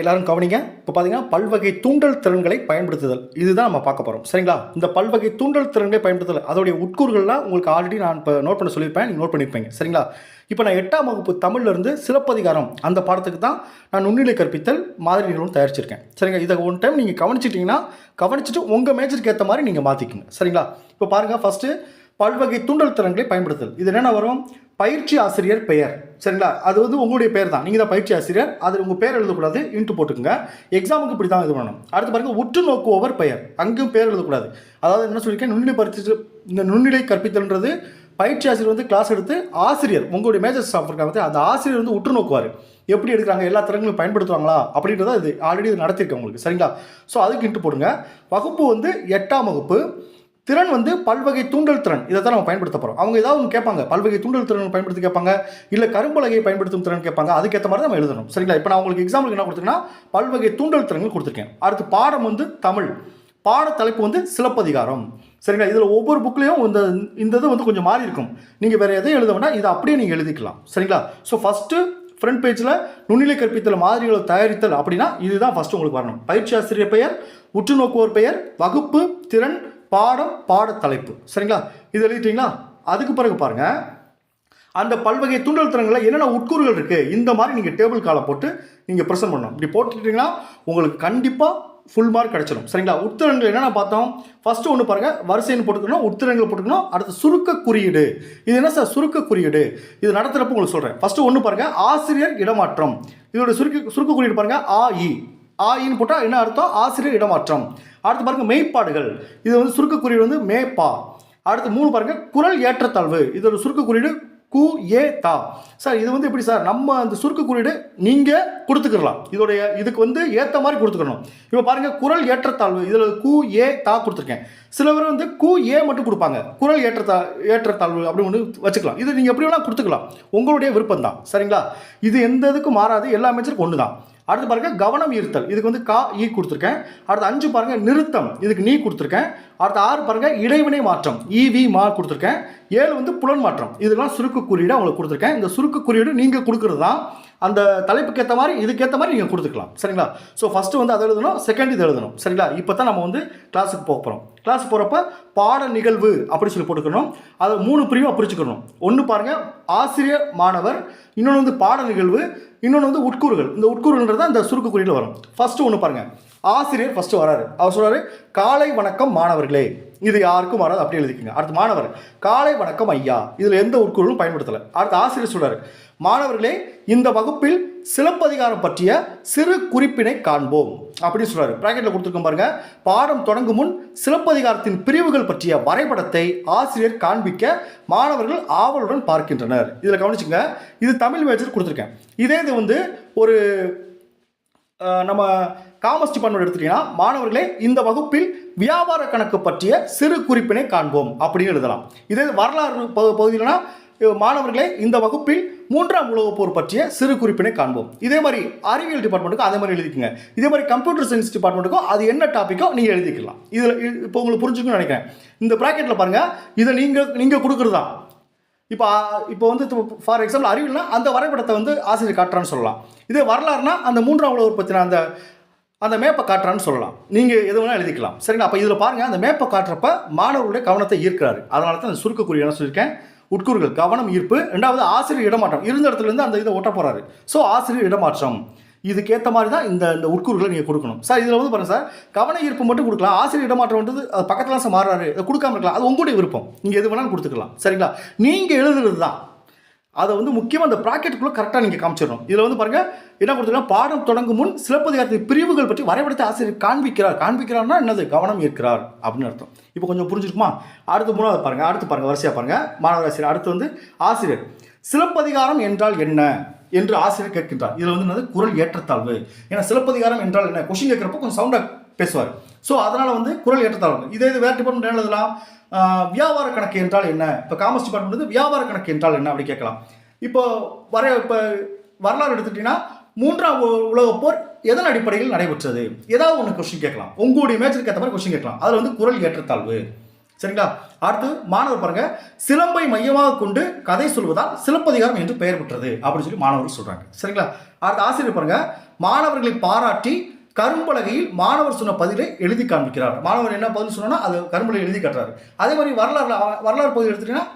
எல்லாரும் கவனிங்க. இப்போ பார்த்தீங்கன்னா பல்வகை தூண்டல் திறன்களை பயன்படுத்துதல். இதுதான் நம்ம பார்க்க போகிறோம் சரிங்களா? இந்த பல்வகை தூண்டல் திறன்களை பயன்படுத்துதல். அதோடைய உட்கூறுகள்லாம் உங்களுக்கு ஆல்ரெடி நான் இப்போ நோட் பண்ண சொல்லியிருப்பேன். நீங்கள் நோட் பண்ணியிருப்பீங்க சரிங்களா? இப்போ நான் எட்டாம் வகுப்பு தமிழ்ல இருந்து சிலப்பதிகாரம் அந்த பாடத்துக்கு தான் நான் நுண்ணிலை கற்பித்தல் மாதிரி நிறுவனம் தயாரிச்சிருக்கேன். சரிங்களா இதை ஒன் டைம் நீங்கள் கவனிச்சிட்டிங்கன்னா கவனிச்சிட்டு உங்கள் மேஜருக்கு ஏற்ற மாதிரி நீங்கள் மாற்றிக்கோங்க சரிங்களா? இப்போ பாருங்கள் ஃபஸ்ட்டு பல்வகை தூண்டல் திறன்களை பயன்படுத்தல் இது என்னென்ன வரும்? பயிற்சி ஆசிரியர் பெயர். சரிங்களா? அது வந்து உங்களுடைய பேர் தான் நீங்கள் தான் பயிற்சி ஆசிரியர். அது உங்கள் பேர் எழுதக்கூடாது. இன்ட்டு போட்டுக்கோங்க. எக்ஸாமுக்கு இப்படி தான் இது பண்ணணும். அடுத்து பாருங்க உற்று நோக்குபவர் பெயர். அங்கேயும் பேர் எழுதக்கூடாது. அதாவது என்ன சொல்லியிருக்கேன்? நுண்ணிலை பரிச்சு இந்த நுண்ணிலை கற்பித்தல்ன்றது பயிற்சி ஆசிரியர் வந்து கிளாஸ் எடுத்து ஆசிரியர் உங்களுடைய மேஜர் ஸ்டாஃப் இருக்காங்க அந்த ஆசிரியர் வந்து உற்று நோக்குவார் எப்படி எடுக்கிறாங்க? எல்லா திறன்களும் பயன்படுத்துவாங்களா? அப்படின்றத இது ஆல்ரெடி இது நடத்திருக்கேன் உங்களுக்கு சரிங்களா? ஸோ அதுக்கு இன்ட்டு போடுங்க. வகுப்பு வந்து எட்டாம் வகுப்பு. திறன் வந்து பல்வகை தூண்டல் திறன். இதை தான் நம்ம பயன்படுத்த போகிறோம் அவங்க ஏதாவது ஒன்று கேட்பாங்க. பல்வகை தூண்டல் திறன் பயன்படுத்தி கேட்பாங்க. இல்லை கரும்பலகையை பயன்படுத்தும் திறன் கேட்பாங்க. அதுக்கேற்ற மாதிரி நம்ம எழுதணும். சரிங்களா? இப்போ நான் உங்களுக்கு எக்ஸாம்பிள் என்ன கொடுத்துருக்கேன்னா பல்வகை தூண்டல் திறன்கள் கொடுத்துருக்கேன். அடுத்து பாடம் வந்து தமிழ். பாட தலைப்பு வந்து சிலப்பதிகாரம். சரிங்களா? இதில் ஒவ்வொரு புக்லேயும் இந்த இந்த இது வந்து கொஞ்சம் மாறி இருக்கும். நீங்கள் வேறு எதையும் எழுத வேண்டாம். இதை அப்படியே நீங்கள் எழுதிக்கலாம். சரிங்களா? ஸோ ஃபஸ்ட்டு ஃப்ரண்ட் பேஜில் நுண்ணிலை கற்பித்தல் மாதிரிகளை தயாரித்தல் அப்படின்னா இதுதான் ஃபஸ்ட்டு உங்களுக்கு வரணும். பயிற்சி ஆசிரியர் பெயர் உற்று நோக்குவோர் பெயர் வகுப்பு திறன் பாடம் பாட தலைப்பு சரிங்களா? இது எழுதிட்டீங்களா? அதுக்கு பிறகு பாருங்கள் அந்த பல்வகை தூண்டல் திறன்களில் என்னென்ன உட்கூறுகள் இருக்குது இந்த மாதிரி நீங்கள் டேபிள் காலை போட்டு நீங்கள் ப்ரெசென்ட் பண்ணணும். இப்படி போட்டுக்கிட்டிங்கன்னா உங்களுக்கு கண்டிப்பாக ஃபுல் மார்க் கிடைச்சிடும் சரிங்களா? உட்திறன்கள் என்னென்ன பார்த்தோம்? ஃபஸ்ட்டு ஒன்று பாருங்கள் வரிசைன்னு போட்டுக்கணும் உட்திறன்கள் போட்டுக்கணும். அடுத்து சுருக்க குறியீடு. இது என்ன சார்? சுருக்க குறியீடு. இது நடத்துகிறப்ப உங்களுக்கு சொல்கிறேன் ஃபஸ்ட்டு ஒன்று பாருங்கள் ஆசிரியர் இடமாற்றம். இதோட சுருக்க சுருக்க குறியீடு பாருங்கள் ஆ ஆயின்னு ஆ இன்னு போட்டால் என்ன அர்த்தம்? ஆசிரியர் இடமாற்றம். அடுத்து பாருங்கள் மெய்ப்பாடுகள். இது வந்து சுருக்க குறியீடு வந்து மேப்பா. அடுத்து மூணு பாருங்க குரல் ஏற்றத்தாழ்வு. இதோட சுருக்க குறியீடு கு ஏ தா. சார் இது வந்து எப்படி சார்? நம்ம அந்த சுருக்க குறியீடு நீங்கள் கொடுத்துக்கலாம் இதோடைய இதுக்கு வந்து ஏற்ற மாதிரி கொடுத்துக்கணும். இப்போ பாருங்க குரல் ஏற்றத்தாழ்வு. இதில் கு ஏ தா கொடுத்துருக்கேன். சில பேர் வந்து கு ஏ மட்டும் கொடுப்பாங்க. குரல் ஏற்றத்தா ஏற்றத்தாழ்வு அப்படின்னு ஒன்று வச்சுக்கலாம். இது நீங்கள் எப்படி வேணால் கொடுத்துக்கலாம். உங்களுடைய விருப்பம் தான் சரிங்களா? இது எந்த இதுக்கும் மாறாது. எல்லா அமைச்சருக்கும் ஒன்று தான் அடுத்து பாருங்கள் கவனம் ஈர்த்தல். இதுக்கு வந்து கா ஈ கொடுத்துருக்கேன். அடுத்து அஞ்சு பாருங்கள் நிறுத்தம். இதுக்கு நீ கொடுத்துருக்கேன். அடுத்து ஆறு பாருங்கள் இடைவினை மாற்றம். இவி மா கொடுத்துருக்கேன். ஏழு வந்து புலன் மாற்றம் இதெல்லாம் சுருக்க குறியீடு அவங்களுக்கு கொடுத்துருக்கேன். இந்த சுருக்க குறியீடு நீங்கள் கொடுக்குறது தான். அந்த தலைப்புக்கு ஏற்ற மாதிரி இதுக்கேற்ற மாதிரி நீங்கள் கொடுத்துக்கலாம். சரிங்களா? ஸோ ஃபஸ்ட்டு வந்து அதை எழுதணும் செகண்ட் இது எழுதணும். சரிங்களா? இப்போ தான் நம்ம வந்து கிளாஸுக்கு போக போகிறோம் கிளாஸ் போகிறப்ப பாட நிகழ்வு அப்படி சொல்லி போட்டுக்கணும். அதை மூணு பிரிவாக பிரிச்சுக்கணும். ஒன்று பாருங்கள் ஆசிரியர் மாணவர் இன்னொன்று வந்து பாட நிகழ்வு இன்னொன்று வந்து உட்கூறுகள். இந்த உட்கூறுன்றது அந்த சுருக்கு குறியில் வரும். ஃபஸ்ட்டு ஒன்று பாருங்கள் ஆசிரியர் ஃபஸ்ட்டு வராரு. அவர் சொல்கிறாரு காலை வணக்கம் மாணவர்களே. இது யாருக்கும் வராது அப்படி எழுதிக்கங்க. அடுத்து மாணவர் காலை வணக்கம் ஐயா. இதில் எந்த உட்கூறுகளும் பயன்படுத்தலை. அடுத்து ஆசிரியர் சொல்கிறாரு மாணவர்களே இந்த வகுப்பில் சிலப்பதிகாரம் பற்றிய சிறு குறிப்பினை காண்போம். அப்படின்னு சொல்கிறாரு ப்ராக்கெட்டில் கொடுத்துருக்கோம் பாருங்க பாடம் தொடங்கும் முன் சிலப்பதிகாரத்தின் பிரிவுகள் பற்றிய வரைபடத்தை ஆசிரியர் காண்பிக்க மாணவர்கள் ஆவலுடன் பார்க்கின்றனர். இதில் கவனிச்சுங்க இது தமிழ் மேஜர் கொடுத்துருக்கேன். இதே இது வந்து ஒரு நம்ம காமர்ஸ் டிபார்ட்மெண்ட் எடுத்துட்டீங்கன்னா மாணவர்களே இந்த வகுப்பில் வியாபார கணக்கு பற்றிய சிறு குறிப்பினை காண்போம் அப்படின்னு எழுதலாம். இதே வரலாறு பகு- பகுதியிலனா மாணவர்களே இந்த வகுப்பில் மூன்றாம் உலகப் போர் பற்றிய சிறு குறிப்பினை காண்போம். இதே மாதிரி அறிவியல் டிபார்ட்மெண்ட்டுக்கும் அதே மாதிரி எழுதிக்கங்க. இதே மாதிரி கம்ப்யூட்டர் சயின்ஸ் டிபார்ட்மெண்ட்டுக்கும் அது என்ன டாப்பிக்கோ நீங்கள் எழுதிக்கலாம். இதில் இப்போ உங்களுக்கு புரிஞ்சுக்கணும்னு நினைக்கிறேன். இந்த ப்ராக்கெட்டில் பாருங்கள் இதை நீங்கள் நீங்கள் கொடுக்குறதா? இப்போ இப்போ வந்து ஃபார் எக்ஸாம்பிள் அறிவியல்னா அந்த வரைபடத்தை வந்து ஆசிரியர் காட்டுறான்னு சொல்லலாம். இதே வரலாறுனா அந்த மூன்றாம் உலக பற்றின அந்த அந்த மேப்பை காட்டுறான்னு சொல்லலாம். நீங்கள் எது வேணால் எழுதிக்கலாம். சரிங்களா? அப்போ இதில் பாருங்கள் அந்த மேப்பை காட்டுறப்ப மாணவர்களுடைய கவனத்தை ஈர்க்கிறாரு. அதனால தான் அந்த சுருக்கக்குரிய என்ன சொல்லியிருக்கேன்? உட்கூறுகள் கவனம் ஈர்ப்பு. ரெண்டாவது ஆசிரியர் இடமாற்றம். இருந்த இடத்துலேருந்து அந்த இதை ஒட்ட போகிறாரு ஸோ ஆசிரியர் இடமாற்றம். இதுக்கேற்ற மாதிரி தான் இந்த இந்த உட்கூறுகளை நீங்கள் கொடுக்கணும். சார் இதில் வந்து பாருங்கள் சார். கவன ஈர்ப்பு மட்டும் கொடுக்கலாம். ஆசிரியர் இடமாற்றம் அது பக்கத்தில் சார் மாறுறாரு. அதை கொடுக்காம இருக்கலாம். அது உங்களுடைய விருப்பம். நீங்கள் எது வேணாலும் கொடுத்துக்கலாம். சரிங்களா? நீங்கள் எழுதுறது தான். அதை வந்து முக்கியமாக அந்த ப்ராக்கெட்டுக்குள்ளே கரெக்டாக நீங்கள் காமிச்சிடணும். இதில் வந்து பாருங்கள் என்ன கொடுத்துருக்காங்க? பாடம் தொடங்கும் முன் சிலப்பதிகாரத்தின் பிரிவுகள் பற்றி வரைபடத்தை ஆசிரியர் காண்பிக்கிறார். காண்பிக்கிறார்னா என்னது? கவனம் ஏற்கிறார் அப்படின்னு அர்த்தம். இப்போ கொஞ்சம் புரிஞ்சிருக்குமா? அடுத்து மூணாவது பாருங்கள் அடுத்து பாருங்கள் வரிசையாக பாருங்கள் மாணவர் ஆசிரியர் அடுத்து வந்து ஆசிரியர். சிலப்பதிகாரம் என்றால் என்ன? என்று ஆசிரியர் கேட்கின்றார். இதில் வந்து என்னது? குரல் ஏற்றத்தாழ்வு. ஏன்னா சிலப்பதிகாரம் என்றால் என்ன? கொஷின் கேட்குறப்போ கொஞ்சம் சவுண்டாக பேசுவார். ஸோ அதனால் வந்து குரல் ஏற்றத்தாழ்வு. இதே இது வேறு டிபார்ட்மெண்ட் என்ன எழுதலாம்? வியாபார கணக்கு என்றால் என்ன? இப்போ காமர்ஸ் டிபார்ட்மெண்ட் வந்து வியாபார கணக்கு என்றால் என்ன அப்படி கேட்கலாம். இப்போ வர இப்போ வரலாறு எடுத்துக்கிட்டிங்கன்னா மூன்றாம் உ- உலகப் போர் எதன் அடிப்படையில் நடைபெற்றது? ஏதாவது ஒன்று கொஸ்டின் கேட்கலாம். உங்களுடைய மேட்சுக்கு ஏற்ற மாதிரி கொஸ்டின் கேட்கலாம். அதில் வந்து குரல் ஏற்றத்தாழ்வு. சரிங்களா? அடுத்து மாணவர் பாருங்க. சிலம்பை மையமாக கொண்டு கதை சொல்வதால் சிலப்பதிகாரம் என்று பெயர் பெற்றது அப்படின்னு சொல்லி மாணவர்கள் சொல்றாங்க. சரிங்களா? அடுத்து ஆசிரியர் பாருங்க. மாணவர்களை பாராட்டி கரும்பலகையில் மாணவர் சொன்ன பதிலை எழுதி காண்பிக்கிறார். மாணவர் என்ன பதில் சொன்னா அது கரும்பலை எழுதி காட்டுறாரு. அதே மாதிரி வரலாறு வரலாறு பகுதி எடுத்துட்டீங்கன்னா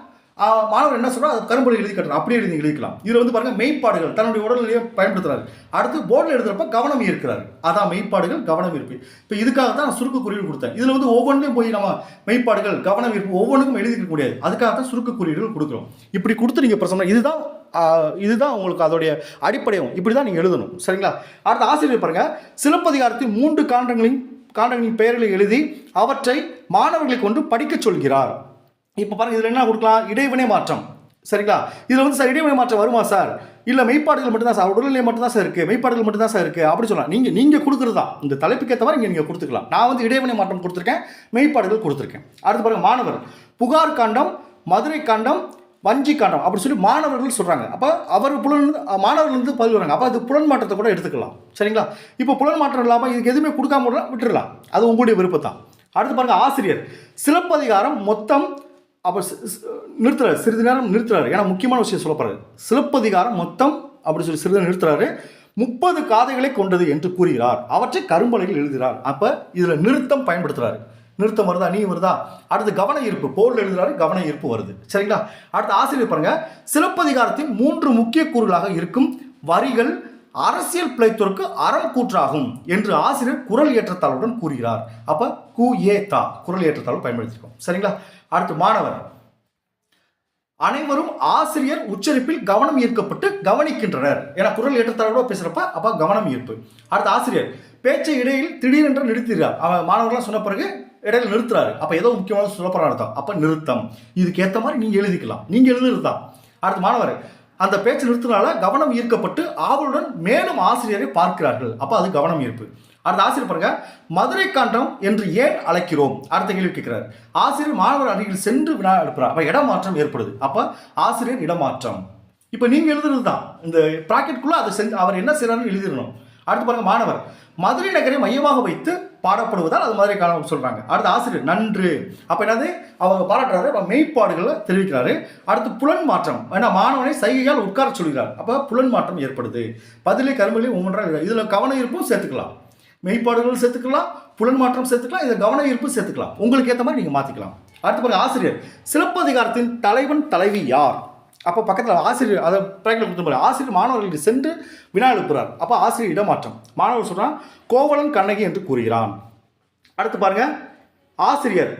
மாணவர் என்ன சொல்கிறோம் அது கரும்பலை எழுதி காட்டுறாரு. அப்படியே எழுதி எழுதிக்கலாம். இதில் வந்து பாருங்கள் மெய்ப்பாடுகள் தன்னுடைய உடல்நிலையை பயன்படுத்துறாரு. அடுத்து போர்டில் எழுதுறப்ப கவனம் ஈர்க்கிறார். அதான் மெய்ப்பாடுகள் கவனம் ஈர்ப்பு. இப்போ இதுக்காக தான் நான் சுருக்க குறியீடு கொடுத்தேன். இதில் வந்து ஒவ்வொன்றையும் போய் நம்ம மெய்ப்பாடுகள் கவனம் ஈர்ப்பு ஒவ்வொன்றுக்கும் எழுதிக்க முடியாது. அதுக்காக தான் சுருக்க குறியீடுகள் கொடுக்குறோம். இப்படி கொடுத்து நீங்கள் இப்போ சொன்னால் இதுதான் இதுதான் உங்களுக்கு அதோடைய அடிப்படையும். இப்படி தான் நீங்கள் எழுதணும். சரிங்களா? அடுத்த ஆசிரியர் பாருங்கள் சிலப்பதிகாரத்தின் மூன்று காண்டங்களின் காண்டங்களின் பெயர்களை எழுதி அவற்றை மாணவர்களை கொண்டு படிக்கச் சொல்கிறார். இப்போ பாருங்கள் இதில் என்ன கொடுக்கலாம்? இடைவினை மாற்றம். சரிங்களா? இதில் வந்து சார் இடைவினை மாற்றம் வருமா சார்? இல்லை மெய்ப்பாடுகள் மட்டும்தான் சார். உடல்நிலை மட்டும்தான் சார் இருக்குது மெய்ப்பாடுகள் மட்டும்தான் சார் இருக்குது அப்படி சொல்லலாம் நீங்கள் நீங்கள் கொடுக்குறது தான். இந்த தலைப்புக்கு ஏற்ற மாதிரி இங்கே நீங்கள் கொடுத்துக்கலாம். நான் வந்து இடைவினை மாற்றம் கொடுத்துருக்கேன் மெய்ப்பாடுகள் கொடுத்துருக்கேன். அடுத்து பாருங்கள் மாணவர் புகார் காண்டம் மதுரை காண்டம் வஞ்சி காண்டம் அப்படி சொல்லி மாணவர்கள் சொல்கிறாங்க அப்போ அவர் புலன் மாணவர்கள் வந்து பதில் வராங்க அப்போ அது புலன் மாற்றத்தை கூட எடுத்துக்கலாம். சரிங்களா? இப்போ புலன் மாற்றம் இல்லாமல் இதுக்கு எதுவுமே கொடுக்காம விட்டுடலாம் அது உங்களுடைய விருப்பத்தான் அடுத்து பாருங்கள் ஆசிரியர். சிலப்பதிகாரம் மொத்தம் அப்போ நிறுத்துறாரு. சிறிது நேரம் நிறுத்துறாரு. ஏன்னா முக்கியமான விஷயம் சொல்ல சிலப்பதிகாரம் மொத்தம் அப்படி சொல்லி சிறிது நிறுத்துறாரு. முப்பது காதைகளை கொண்டது என்று கூறுகிறார். அவற்றை கரும்பலையில் எழுதுகிறார். அப்போ இதில் நிறுத்தம் பயன்படுத்துகிறார் நிறுத்தம் வருதா நீ வருதா? அடுத்து கவன ஈர்ப்பு போர்ல எழுதுறாரு கவன ஈர்ப்பு வருது. சரிங்களா? அடுத்து ஆசிரியர் பாருங்க. சிலப்பதிகாரத்தின் மூன்று முக்கிய கூறுகளாக இருக்கும். வரிகள் அரசியல் பிழைத்தோருக்கு அறம் கூற்றாகும் என்று ஆசிரியர் குரல் ஏற்றத்தாளுடன் கூறுகிறார். அப்ப கு ஏ தா குரல் ஏற்றத்தாள் பயன்படுத்திருக்கோம் சரிங்களா? அடுத்து மாணவர். அனைவரும் ஆசிரியர் உச்சரிப்பில் கவனம் ஈர்க்கப்பட்டு கவனிக்கின்றனர். ஏன்னா குரல் ஏற்றத்தாளோட பேசுறப்ப அப்ப கவனம் ஈர்ப்பு. அடுத்து ஆசிரியர் பேச்சை இடையில் திடீரென்று நிறுத்துகிறார் அவன் மாணவர்கள்லாம் சொன்ன பிறகு இடையில நிறுத்துறாரு. அப்ப ஏதோ முக்கியமான சொல்ல அர்த்தம் அப்ப நிறுத்தம். இதுக்கு ஏத்த மாதிரி நீங்க எழுதிக்கலாம். நீங்க எழுதுறது தான் மாணவர் அந்த பேச்சு நிறுத்தினால கவனம் ஈர்க்கப்பட்டு ஆவலுடன் மேலும் ஆசிரியரை பார்க்கிறார்கள். அப்ப அது கவனம் ஈர்ப்பு. அடுத்த ஆசிரியர் பாருங்க மதுரை காண்டம் என்று ஏன் அழைக்கிறோம்? அடுத்த கேள்வி கேட்கிறார். ஆசிரியர் மாணவர் அருகில் சென்று வினா எழுப்புறார். அப்ப இடமாற்றம் ஏற்படுது. அப்ப ஆசிரியர் இடமாற்றம். இப்போ நீங்க எழுதுறது தான் இந்த ப்ராக்கெட்டுக்குள்ளே அதை செஞ்சு அவர் என்ன செய்கிறாருன்னு எழுதிடணும். அடுத்து பாருங்க மாணவர் மதுரை நகரை மையமாக வைத்து பாடப்படுவதால் அது மாதிரி காலம் சொல்கிறாங்க அடுத்து ஆசிரியர் நன்று. அப்போ என்னது? அவங்க பாராட்டுறாரு அப்போ மெய்ப்பாடுகளை தெரிவிக்கிறாரு. அடுத்து புலன் மாற்றம் ஏன்னா மாணவனை சைகையால் உட்கார சொல்கிறார். அப்போ புலன் மாற்றம் ஏற்படுது. பதிலே கருமலையும் ஒவ்வொன்றாக இதில் கவன ஈர்ப்பும் சேர்த்துக்கலாம். மெய்ப்பாடுகளும் சேர்த்துக்கலாம் புலன் மாற்றம் சேர்த்துக்கலாம் இதை கவன ஈர்ப்பு சேர்த்துக்கலாம். உங்களுக்கு ஏற்ற மாதிரி நீங்கள் மாற்றிக்கலாம் அடுத்து பாருங்கள் ஆசிரியர் சிலப்பதிகாரத்தின் தலைவன் தலைவி யார்? அப்போ பக்கத்தில் ஆசிரியர் அதை பிராக்டில் கொடுத்த மாதிரி ஆசிரியர் மாணவர்களுக்கு சென்று வினா எழுப்புறார் அப்போ ஆசிரியர் இடமாற்றம். மாணவர் சொல்கிறான் கோவலன் கண்ணகி என்று கூறுகிறான். அடுத்து பாருங்க. ஆசிரியர்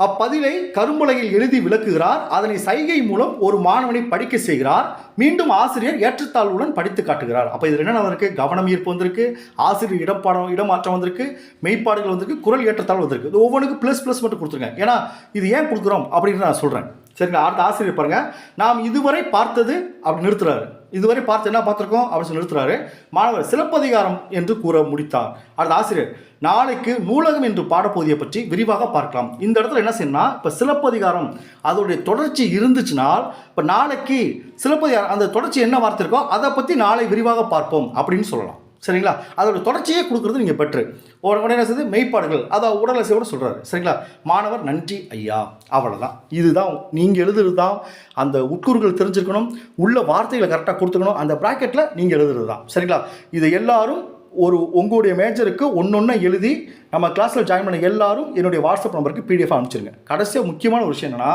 அப்பதிலை கரும்பலகையில் எழுதி விளக்குகிறார். அதனை சைகை மூலம் ஒரு மாணவனை படிக்க செய்கிறார். மீண்டும் ஆசிரியர் ஏற்றத்தாழ்வுடன் படித்து காட்டுகிறார். அப்போ இதில் என்னென்ன வந்திருக்கு? கவனம் ஈர்ப்பு வந்திருக்கு. ஆசிரியர் இடப்பாடம் இடமாற்றம் வந்திருக்கு. மெய்ப்பாடுகள் வந்திருக்கு. குரல் ஏற்றத்தாழ்வு வந்திருக்கு. இது ஒவ்வொன்றுக்கு ப்ளஸ் ப்ளஸ் மட்டும் கொடுத்துருங்க. ஏன்னா இது ஏன் கொடுக்குறோம்? அப்படின்னு நான் சொல்கிறேன் சரிங்களா? அடுத்த ஆசிரியர் பாருங்க. நாம் இதுவரை பார்த்தது அப்படி நிறுத்துறாரு. இதுவரை பார்த்து என்ன பார்த்துருக்கோம்? அப்படின்னு சொல்லி நிறுத்துறாரு. மாணவர் சிலப்பதிகாரம் என்று கூற முடித்தார். அடுத்த ஆசிரியர் நாளைக்கு நூலகம் என்று பாடப்பகுதியை பற்றி விரிவாக பார்க்கலாம். இந்த இடத்துல என்ன செய்யணும்னா இப்போ சிலப்பதிகாரம் அதோடைய தொடர்ச்சி இருந்துச்சுனால் இப்போ நாளைக்கு சிலப்பதிகாரம் அந்த தொடர்ச்சி என்ன வார்த்தை இருக்கோ அதை பற்றி நாளை விரிவாக பார்ப்போம் அப்படின்னு சொல்லலாம். சரிங்களா? அதோட தொடர்ச்சியே கொடுக்குறது நீங்கள் பெற்று உடனே என்ன செய்யுது மெய்ப்பாடுகள். அதை உடலசையோட சொல்கிறாரு சரிங்களா? மாணவர் நன்றி ஐயா. அவ்வளோதான் இதுதான் நீங்கள் எழுதுறது தான் அந்த உட்கூறுகள் தெரிஞ்சிருக்கணும். உள்ள வார்த்தைகளை கரெக்டாக கொடுத்துக்கணும். அந்த ப்ராக்கெட்டில் நீங்கள் எழுதுறது தான் சரிங்களா? இதை எல்லாரும் ஒரு உங்களுடைய மேஜருக்கு ஒன்று எழுதி நம்ம கிளாஸில் ஜாயின் பண்ண எல்லாரும் என்னுடைய வாட்ஸ்அப் நம்பருக்கு பிடிஎஃப் அனுப்பிச்சிருங்க. கடைசியாக முக்கியமான ஒரு விஷயம் என்னென்னா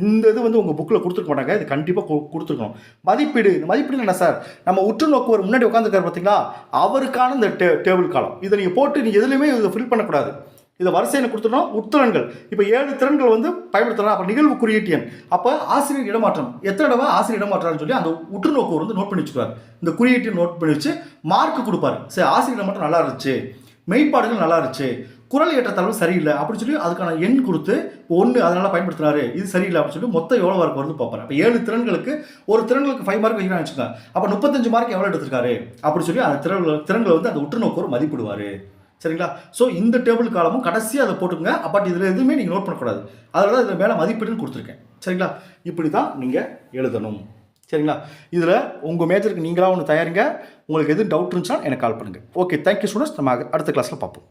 இந்த இது வந்து உங்கள் புக்கில் கொடுத்துருக்க மாட்டாங்க. இது கண்டிப்பாக கொடுத்துருக்கணும். மதிப்பீடு இந்த மதிப்பீடு என்ன சார் நம்ம உற்று நோக்குவர் முன்னாடி உட்காந்துருக்காரு பார்த்தீங்களா அவருக்கான இந்த டே டேபிள் காலம் இதை நீங்கள் போட்டு நீங்கள் எதுலேயுமே இதை ஃபில் பண்ணக்கூடாது. இதை வரிசையில் கொடுத்துட்டோம் உத்திறன்கள் இப்போ ஏழு திறன்கள் வந்து பயன்படுத்துகிறாங்க அப்போ நிகழ்வு குறியீட்டு எண். அப்போ ஆசிரியர் இடமாற்றம். எத்தனை தடவை ஆசிரியர் இடமாற்றான்னு சொல்லி அந்த உற்றுநோக்கு வந்து நோட் பண்ணி வச்சுக்குவார். இந்த குறியீட்டு நோட் பண்ணி வச்சு மார்க் கொடுப்பாரு. சரி ஆசிரியர் இடமாற்றம் நல்லா இருந்துச்சு. மெய்ப்பாடுகள் நல்லா இருந்துச்சு. குரல் ஏற்றத்தாழ்வு சரியில்லை அப்படின்னு சொல்லி அதுக்கான எண் கொடுத்து ஒன்று அதனால் பயன்படுத்துறாரு. இது சரியில்லை அப்படின்னு சொல்லி மொத்தம் எவ்வளோ மார்க் வருது பார்ப்பாரு. அப்போ ஏழு திறன்களுக்கு ஒரு திறன்களுக்கு ஃபைவ் மார்க் வைக்கிறான்னு வச்சுக்கோங்க அப்போ முப்பத்தஞ்சு மார்க் எவ்வளோ எடுத்திருக்காரு? அப்படின்னு சொல்லி அந்த திறன்கள் திறன்களை வந்து அந்த உற்றுநோக்குவர் மதிப்பிடுவார். சரிங்களா? ஸோ இந்த டேபிள் காலமும் கடைசியாக அதை போட்டுக்கங்க. பட் இதில் எதுவுமே நீங்கள் நோட் பண்ணக்கூடாது. அதில் தான் இதில் மேலே மதிப்பீடுன்னு கொடுத்துருக்கேன். சரிங்களா? இப்படி தான் நீங்கள் எழுதணும். சரிங்களா? இதில் உங்கள் மேஜருக்கு நீங்களாக ஒன்று தயாரிங்க. உங்களுக்கு எதுவும் டவுட் இருந்துச்சுன்னா எனக்கு கால் பண்ணுங்கள் ஓகே தேங்க்யூ ஸ்டூடெண்ட்ஸ் நம்ம அடுத்த கிளாஸில் பார்ப்போம்.